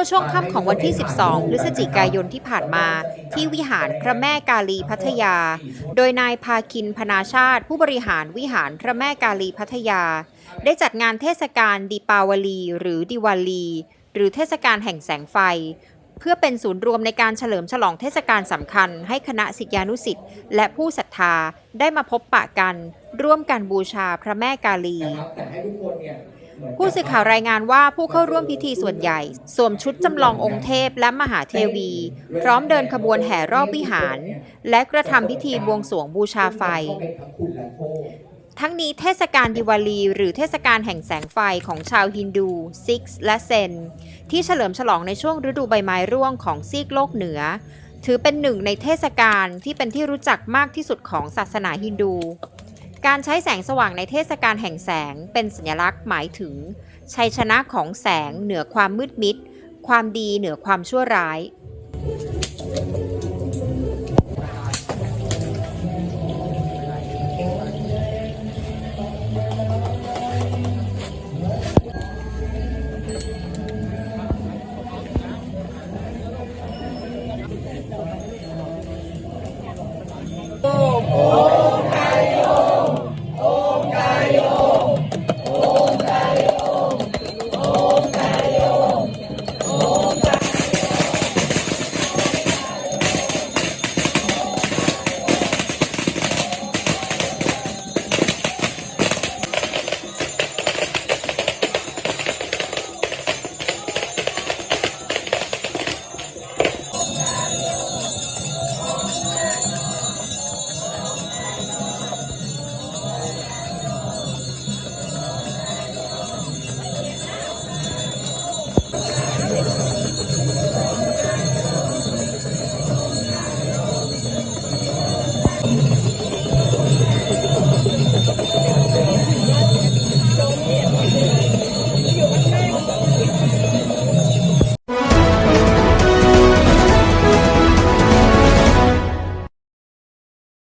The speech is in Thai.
มื่อช่วงค่ำของวันที่ 12 พฤศจิกายนที่ผ่านมาที่วิหารพระแม่กาลีพัทยา โดยนายพาคินพนาชาติ ผู้บริหารวิหารพระแม่กาลีพัทยา ได้จัดงานเทศกาลดีปาวลี หรือดิวาลี หรือเทศกาลแห่งแสงไฟ เพื่อเป็นศูนย์รวมในการเฉลิมฉลองเทศกาลสำคัญ ให้คณะศิษยานุสิษย์และผู้ศรัทธาได้มาพบปะกัน ร่วมกันบูชาพระแม่กาลี ผู้สื่อข่าวรายงานว่าผู้เข้าร่วมพิธีส่วนใหญ่ สวมชุดจำลององค์เทพและมหาเทวี พร้อมเดินขบวนแห่รอบวิหาร และกระทำพิธีบวงสรวงบูชาไฟ ทั้งนี้เทศกาลดิวาลี หรือเทศกาลแห่งแสงไฟของชาวฮินดูซิกและเซน ที่เฉลิมฉลองในช่วงฤดูใบไม้ร่วงของซีกโลกเหนือ ถือเป็นหนึ่งในเทศกาลที่เป็นที่รู้จักมากที่สุดของศาสนาฮินดู การใช้แสงสว่างในเทศกาลแห่งแสงเป็นสัญลักษณ์หมายถึง ชัยชนะของแสงเหนือความมืดมิด ความดีเหนือความชั่วร้าย